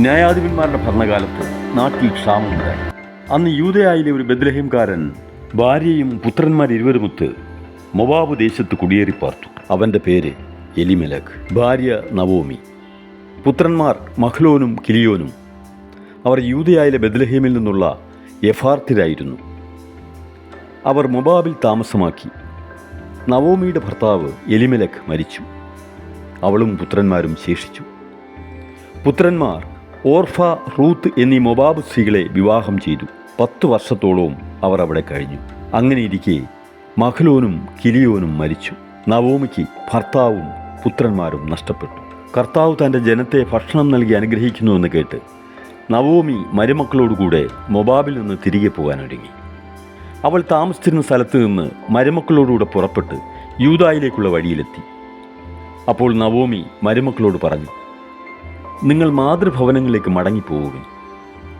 ന്യായാധിപന്മാരുടെ ഭരണകാലത്ത് നാട്ടിൽ ക്ഷാമമുണ്ടായി അന്ന് യൂതയായിലെ ഒരു ബദ്ലഹീംകാരൻ ഭാര്യയും പുത്രന്മാരിരുവരുമൊത്ത് മൊബാബ് ദേശത്ത് കുടിയേറി പാർത്തു. അവന്റെ പേര് എലിമലക് ഭാര്യ നവോമി. പുത്രന്മാർ മഹ്ലോനും കിലിയോനും അവർ യൂതയായിലെ ബദ്ലഹീമിൽ നിന്നുള്ള യഫാർത്തിരായിരുന്നു അവർ മൊബാബിൽ താമസമാക്കി. നവോമിയുടെ ഭർത്താവ് എലിമലക് മരിച്ചു. അവളും പുത്രന്മാരും ശേഷിച്ചു. പുത്രന്മാർ ഓർഫ റൂത്ത് എന്നീ മൊബാബ് സ്ത്രീകളെ വിവാഹം ചെയ്തു. പത്തു വർഷത്തോളവും അവർ അവിടെ കഴിഞ്ഞു. അങ്ങനെയിരിക്കെ മഹ്ലോനും കിലിയോനും മരിച്ചു. നവോമിക്ക് ഭർത്താവും പുത്രന്മാരും നഷ്ടപ്പെട്ടു. കർത്താവ് തന്റെ ജനത്തെ ഭക്ഷണം നൽകി അനുഗ്രഹിക്കുന്നുവെന്ന് കേട്ട് നവോമി മരുമക്കളോടുകൂടെ മൊബാബിൽ നിന്ന് തിരികെ പോകാനൊരുങ്ങി. അവൾ താമസിച്ചിരുന്ന സ്ഥലത്ത് നിന്ന് മരുമക്കളോടുകൂടെ പുറപ്പെട്ട് യൂതായിലേക്കുള്ള വഴിയിലെത്തി. അപ്പോൾ നവോമി മരുമക്കളോട് പറഞ്ഞു നിങ്ങൾ മാതൃഭവനങ്ങളിലേക്ക് മടങ്ങിപ്പോവുകയും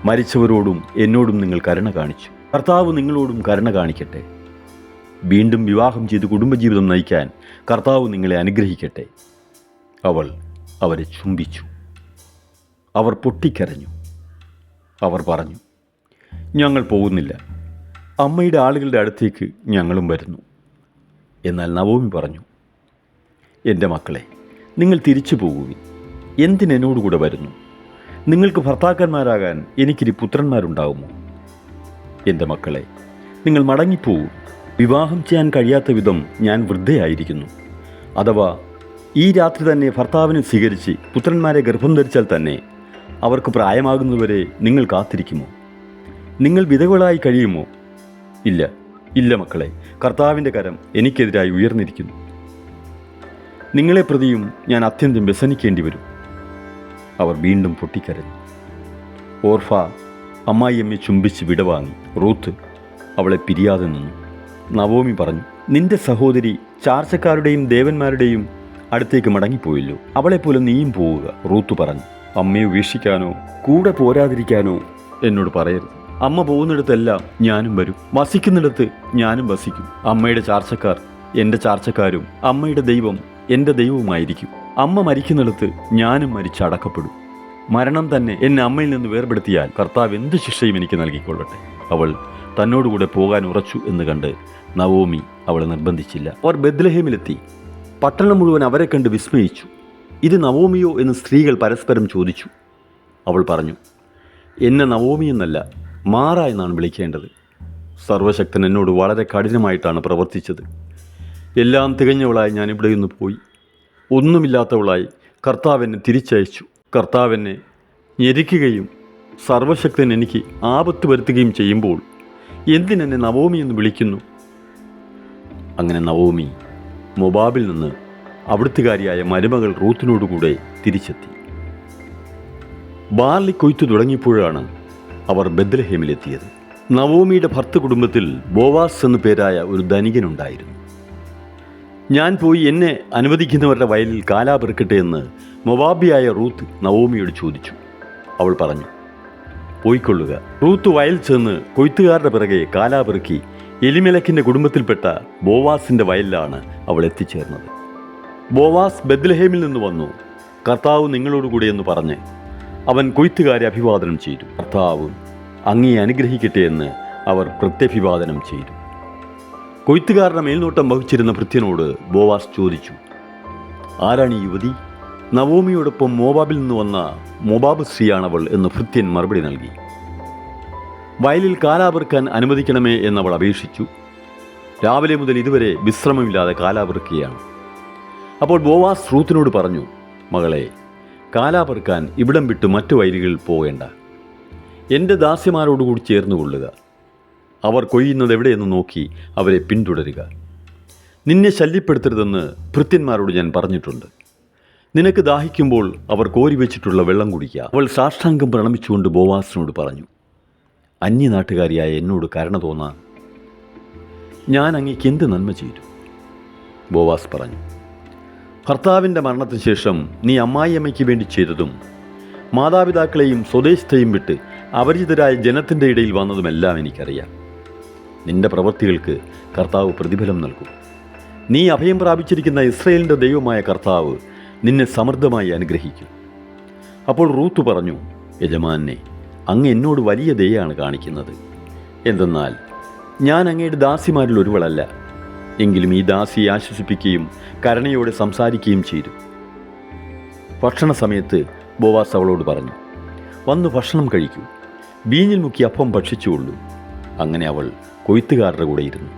മരിച്ചവരോടും എന്നോടും നിങ്ങൾ കരുണ കാണിച്ചു. കർത്താവ് നിങ്ങളോടും കരുണ കാണിക്കട്ടെ. വീണ്ടും വിവാഹം ചെയ്ത് കുടുംബജീവിതം നയിക്കാൻ കർത്താവ് നിങ്ങളെ അനുഗ്രഹിക്കട്ടെ. അവൾ അവരെ ചുംബിച്ചു. അവർ പൊട്ടിക്കരഞ്ഞു. അവർ പറഞ്ഞു ഞങ്ങൾ പോകുന്നില്ല. അമ്മയുടെ ആളുകളുടെ അടുത്തേക്ക് ഞങ്ങളും വരുന്നു. എന്നാൽ നവോമി പറഞ്ഞു എന്റെ മക്കളെ നിങ്ങൾ തിരിച്ചു പോകുവിൻ എന്തിനെന്നോടുകൂടെ വരുന്നു? നിങ്ങൾക്ക് ഭർത്താക്കന്മാരാകാൻ എനിക്കിനി പുത്രന്മാരുണ്ടാകുമോ എന്റെ മക്കളെ നിങ്ങൾ മടങ്ങിപ്പോകൂ വിവാഹം ചെയ്യാൻ കഴിയാത്ത വിധം ഞാൻ വൃദ്ധയായിരിക്കുന്നു. അഥവാ ഈ രാത്രി തന്നെ ഭർത്താവിനെ സ്വീകരിച്ച് പുത്രന്മാരെ ഗർഭം ധരിച്ചാൽ തന്നെ അവർക്ക് പ്രായമാകുന്നതുവരെ നിങ്ങൾ കാത്തിരിക്കുമോ? നിങ്ങൾ വിധകളായി കഴിയുമോ? ഇല്ല ഇല്ല മക്കളെ കർത്താവിന്റെ കരം എനിക്കെതിരായി ഉയർന്നിരിക്കുന്നു. നിങ്ങളെ പ്രതിയും ഞാൻ അത്യന്തം വ്യസനിക്കേണ്ടി വരും. അവർ വീണ്ടും പൊട്ടിക്കരഞ്ഞു. ഓർഫ അമ്മായിയമ്മയെ ചുംബിച്ച് വിടവാങ്ങി. റൂത്ത് അവളെ പിരിയാതെ നിന്നു. നവോമി പറഞ്ഞു നിന്റെ സഹോദരി ചാർച്ചക്കാരുടെയും ദേവന്മാരുടെയും അടുത്തേക്ക് മടങ്ങിപ്പോയല്ലോ. അവളെപ്പോലെ നീയും പോവുക. റൂത്ത് പറഞ്ഞു അമ്മയെ ഉപേക്ഷിക്കാനോ കൂടെ പോരാതിരിക്കാനോ എന്നോട് പറയരുത്. അമ്മ പോകുന്നിടത്തെല്ലാം ഞാനും വരും. വസിക്കുന്നിടത്ത് ഞാനും വസിക്കും. അമ്മയുടെ ചാർച്ചക്കാർ എന്റെ ചാർച്ചക്കാരും അമ്മയുടെ ദൈവം എന്റെ ദൈവവുമായിരിക്കും. അമ്മ മരിക്കുന്നിടത്ത് ഞാനും മരിച്ചടക്കപ്പെടും മരണം തന്നെ എന്നെ അമ്മയിൽ നിന്ന് വേർപെടുത്തിയാൽ കർത്താവ് എന്ത് ശിക്ഷയും എനിക്ക് നൽകിക്കൊള്ളട്ടെ. അവൾ തന്നോടുകൂടെ പോകാൻ ഉറച്ചു എന്ന് കണ്ട് നവോമി അവളെ നിർബന്ധിച്ചില്ല. അവർ ബദ്ലഹേമിലെത്തി പട്ടണം മുഴുവൻ അവരെ കണ്ട് വിസ്മയിച്ചു. ഇത് നവോമിയോ എന്ന് സ്ത്രീകൾ പരസ്പരം ചോദിച്ചു. അവൾ പറഞ്ഞു എന്നെ നവോമി എന്നല്ല മാറ എന്നാണ് വിളിക്കേണ്ടത്. സർവശക്തൻ എന്നോട് വളരെ കഠിനമായിട്ടാണ് പ്രവർത്തിച്ചത്. എല്ലാം തികഞ്ഞവളായി ഞാൻ ഇവിടെ നിന്ന് പോയി. ഒന്നുമില്ലാത്തവളായി കർത്താവിനെ തിരിച്ചയച്ചു. കർത്താവിനെ ഞെരിക്കുകയും സർവശക്തൻ എനിക്ക് ആപത്ത് വരുത്തുകയും ചെയ്യുമ്പോൾ എന്തിനെന്നെ നവോമി എന്ന് വിളിക്കുന്നു? അങ്ങനെ നവോമി മൊബാബിൽ നിന്ന് അവിടുത്തുകാരിയായ മരുമകൾ റൂത്തിനോടുകൂടെ തിരിച്ചെത്തി. ബാർലി കൊയ്ത്തു തുടങ്ങിയപ്പോഴാണ് അവർ ബദ്ലഹേമിലെത്തിയത് നവോമിയുടെ ഭർത്ത കുടുംബത്തിൽ ബോവാസ് എന്നു പേരായ ഒരു ധനികനുണ്ടായിരുന്നു. ഞാൻ പോയി എന്നെ അനുവദിക്കുന്നവരുടെ വയലിൽ കാലാപെറുക്കട്ടെ എന്ന് മൊവാബിയായ റൂത്ത് നവോമിയോട് ചോദിച്ചു. അവൾ പറഞ്ഞു പോയിക്കൊള്ളുക. റൂത്ത് വയൽ ചെന്ന് കൊയ്ത്തുകാരുടെ പിറകെ കാലാപെറുക്കി പെറുക്കി എലിമെലക്കിന്റെ കുടുംബത്തിൽപ്പെട്ട ബോവാസിന്റെ വയലിലാണ് അവൾ എത്തിച്ചേർന്നത്. ബോവാസ് ബദ്ലഹേമിൽ നിന്ന് വന്നു. കർത്താവ് നിങ്ങളോടുകൂടി എന്ന് പറഞ്ഞ് അവൻ കൊയ്ത്തുകാരെ അഭിവാദനം ചെയ്തു. കർത്താവ് അങ്ങേ അനുഗ്രഹിക്കട്ടെ എന്ന് അവർ പ്രത്യഭിവാദനം ചെയ്തു. കൊയ്ത്തുകാരുടെ മേൽനോട്ടം വഹിച്ചിരുന്ന ഭൃത്യനോട് ബോവാസ് ചോദിച്ചു ആരാണ് ഈ യുവതി? നവോമിയോടൊപ്പം മോബാബിൽ നിന്ന് വന്ന മോബാബ് സ്ത്രീയാണവൾ എന്ന് ഭൃത്യൻ മറുപടി നൽകി. വയലിൽ കാലാപെറുക്കാൻ അനുവദിക്കണമേ എന്നവൾ അപേക്ഷിച്ചു. രാവിലെ മുതൽ ഇതുവരെ വിശ്രമമില്ലാതെ കാലാപെറുക്കുകയാണ്. അപ്പോൾ ബോവാസ് റൂത്തിനോട് പറഞ്ഞു മകളെ കാലാപെറുക്കാൻ ഇവിടം വിട്ട് മറ്റു വയലുകളിൽ പോകേണ്ട എന്റെ ദാസ്യമാരോടുകൂടി ചേർന്ന് കൊള്ളുക. അവർ കൊയ്യുന്നത് എവിടെയെന്ന് നോക്കി അവരെ പിന്തുടരുക. നിന്നെ ശല്യപ്പെടുത്തരുതെന്ന് ഭൃത്യന്മാരോട് ഞാൻ പറഞ്ഞിട്ടുണ്ട്. നിനക്ക് ദാഹിക്കുമ്പോൾ അവർ കോരി വെച്ചിട്ടുള്ള വെള്ളം കുടിക്കുക. അവൾ സാഷ്ടാംഗം പ്രണമിച്ചുകൊണ്ട് ബോവാസിനോട് പറഞ്ഞു അന്യനാട്ടുകാരിയായ എന്നോട് കരുണ തോന്നാൻ ഞാൻ അങ്ങേക്ക് എന്ത് നന്മ ചെയ്തു? ബോവാസ് പറഞ്ഞു ഭർത്താവിന്റെ മരണത്തിന് ശേഷം നീ അമ്മായിയമ്മയ്ക്ക് വേണ്ടി ചെയ്തതും മാതാപിതാക്കളെയും സ്വദേശത്തെയും വിട്ട് അപരിചിതരായ ജനത്തിന്റെ ഇടയിൽ വന്നതുമെല്ലാം എനിക്കറിയാം. നിന്റെ പ്രവൃത്തികൾക്ക് കർത്താവ് പ്രതിഫലം നൽകും. നീ അഭയം പ്രാപിച്ചിരിക്കുന്ന ഇസ്രയേലിന്റെ ദൈവമായ കർത്താവ് നിന്നെ സമൃദ്ധമായി അനുഗ്രഹിക്കും. അപ്പോൾ റൂത്ത് പറഞ്ഞു യജമാനെ അങ്ങ് എന്നോട് വലിയ ദയാണ് കാണിക്കുന്നത്. എന്തെന്നാൽ ഞാൻ അങ്ങയുടെ ദാസിമാരിൽ ഒരുവളല്ല. എങ്കിലും ഈ ദാസിയെ ആശ്വസിപ്പിക്കുകയും കരുണയോടെ സംസാരിക്കുകയും ചെയ്തു. ഭക്ഷണ സമയത്ത് ബോവാസ് അവളോട് പറഞ്ഞു വന്ന് ഭക്ഷണം കഴിക്കൂ. ബീഞ്ഞിൽ മുക്കി അപ്പം ഭക്ഷിച്ചുകൊള്ളൂ. അങ്ങനെ അവൾ കൊയ്ത്തുകാരുടെ കൂടെ ഇരുന്നു.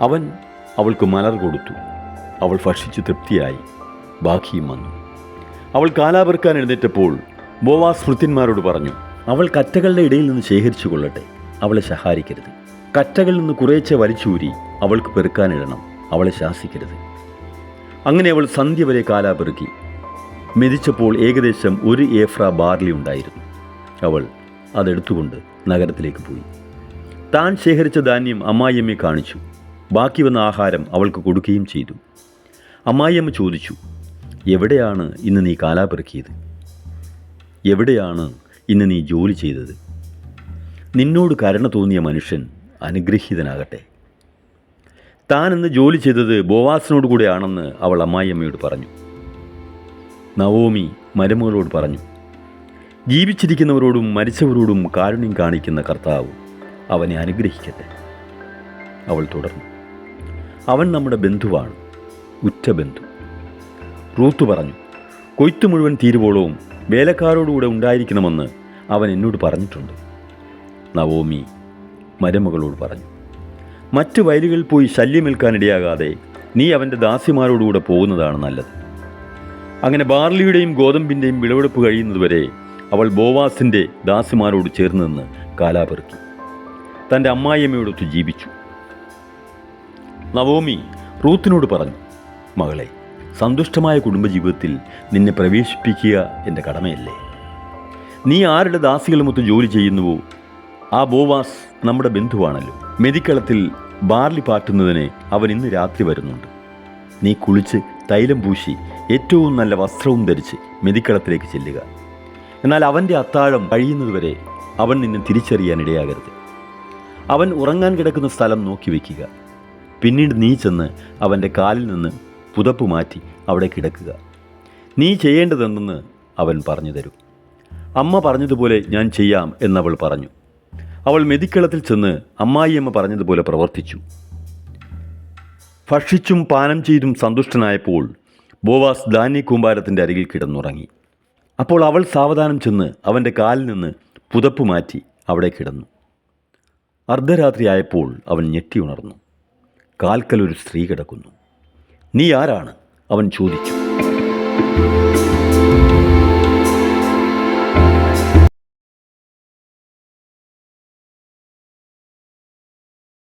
അവൻ അവൾക്ക് മലർ കൊടുത്തു. അവൾ ഭക്ഷിച്ച് തൃപ്തിയായി. ബാക്കിയും വന്നു. അവൾ കാലാപെറുക്കാൻ എഴുന്നേറ്റപ്പോൾ ബോവാസ് ഭൃത്യന്മാരോട് പറഞ്ഞു അവൾ കറ്റകളുടെ ഇടയിൽ നിന്ന് ശേഖരിച്ചു കൊള്ളട്ടെ അവളെ ശഹാരിക്കരുത്. കറ്റകളിൽ നിന്ന് കുറേച്ചെ വലിച്ചൂരി അവൾക്ക് പെറുക്കാനിടണം അവളെ ശാസിക്കരുത്. അങ്ങനെ അവൾ സന്ധ്യ വരെ കാലാപെറുക്കി. മെതിച്ചപ്പോൾ ഏകദേശം ഒരു ഏഫ്ര ബാർലി ഉണ്ടായിരുന്നു. അവൾ അതെടുത്തുകൊണ്ട് നഗരത്തിലേക്ക് പോയി. താൻ ശേഖരിച്ച ധാന്യം അമ്മായിയമ്മയെ കാണിച്ചു. ബാക്കി വന്ന ആഹാരം അവൾക്ക് കൊടുക്കുകയും ചെയ്തു. അമ്മായിയമ്മ ചോദിച്ചു എവിടെയാണ് ഇന്ന് നീ കാലാപെറുക്കിയത്? എവിടെയാണ് ഇന്ന് നീ ജോലി ചെയ്തത്? നിന്നോട് കരുണ തോന്നിയ മനുഷ്യൻ അനുഗ്രഹീതനാകട്ടെ. താൻ ഇന്ന് ജോലി ചെയ്തത് ബോവാസിനോട് കൂടെയാണെന്ന് അവൾ അമ്മായിയമ്മയോട് പറഞ്ഞു. നവോമി മരുമകളോട് പറഞ്ഞു. ജീവിച്ചിരിക്കുന്നവരോടും മരിച്ചവരോടും കാരുണ്യം കാണിക്കുന്ന കർത്താവ് അവനെ അനുഗ്രഹിക്കട്ടെ. അവൾ തുടർന്നു. അവൻ നമ്മുടെ ബന്ധുവാണ്. ഉറ്റ ബന്ധു. റൂത്ത് പറഞ്ഞു. കൊയ്ത്ത് മുഴുവൻ തീരുവോളവും വേലക്കാരോടുകൂടെ ഉണ്ടായിരിക്കണമെന്ന് അവൻ എന്നോട് പറഞ്ഞിട്ടുണ്ട്. നവോമി മരുമകളോട് പറഞ്ഞു. മറ്റു വയലുകളിൽ പോയി ശല്യമേൽക്കാനിടയാകാതെ നീ അവന്റെ ദാസിമാരോടുകൂടെ പോകുന്നതാണ് നല്ലത്. അങ്ങനെ ബാർലിയുടെയും ഗോതമ്പിന്റെയും വിളവെടുപ്പ് കഴിയുന്നതുവരെ അവൾ ബോവാസിന്റെ ദാസിമാരോട് ചേർന്ന് നിന്ന് കാലാപെറുക്കി. തന്റെ അമ്മായിയമ്മയോടൊത്ത് ജീവിച്ചു. നവോമി റൂത്തിനോട് പറഞ്ഞു മകളെ സന്തുഷ്ടമായ കുടുംബജീവിതത്തിൽ നിന്നെ പ്രവേശിപ്പിക്കുക എന്റെ കടമയല്ലേ? നീ ആരുടെ ദാസികളുമൊത്ത് ജോലി ചെയ്യുന്നുവോ? ആ ബോവാസ് നമ്മുടെ ബന്ധുവാണല്ലോ. മെതിക്കളത്തിൽ ബാർലി പാറ്റുന്നതിന് അവൻ ഇന്ന് രാത്രി വരുന്നുണ്ട്. നീ കുളിച്ച് തൈലം പൂശി ഏറ്റവും നല്ല വസ്ത്രവും ധരിച്ച് മെതിക്കളത്തിലേക്ക് ചെല്ലുക. എന്നാൽ അവന്റെ അത്താഴം കഴിയുന്നതുവരെ അവൻ നിന്നെ തിരിച്ചറിയാൻ ഇടയാകരുത്. അവൻ ഉറങ്ങാൻ കിടക്കുന്ന സ്ഥലം നോക്കി വയ്ക്കുക പിന്നീട് നീ ചെന്ന് അവന്റെ കാലിൽ നിന്ന് പുതപ്പ് മാറ്റി അവിടെ കിടക്കുക. നീ ചെയ്യേണ്ടതെന്തെന്ന് അവൻ പറഞ്ഞു തരും. അമ്മ പറഞ്ഞതുപോലെ ഞാൻ ചെയ്യാം എന്നവൾ പറഞ്ഞു. അവൾ മെതിക്കളത്തിൽ ചെന്ന് അമ്മായിയമ്മ പറഞ്ഞതുപോലെ പ്രവർത്തിച്ചു. ഭക്ഷിച്ചും പാനം ചെയ്തും സന്തുഷ്ടനായപ്പോൾ ബോവാസ് ധാന്യക്കൂമ്പാരത്തിന്റെ അരികിൽ കിടന്നുറങ്ങി. അപ്പോൾ അവൾ സാവധാനം ചെന്ന് അവന്റെ കാലിൽ നിന്ന് പുതപ്പ് മാറ്റി അവിടെ കിടന്നു. അർദ്ധരാത്രിയായപ്പോൾ അവൻ ഞെട്ടി ഉണർന്നു. കാൽക്കലൊരു സ്ത്രീ കിടക്കുന്നു. നീ ആരാണ്? അവൻ ചോദിച്ചു.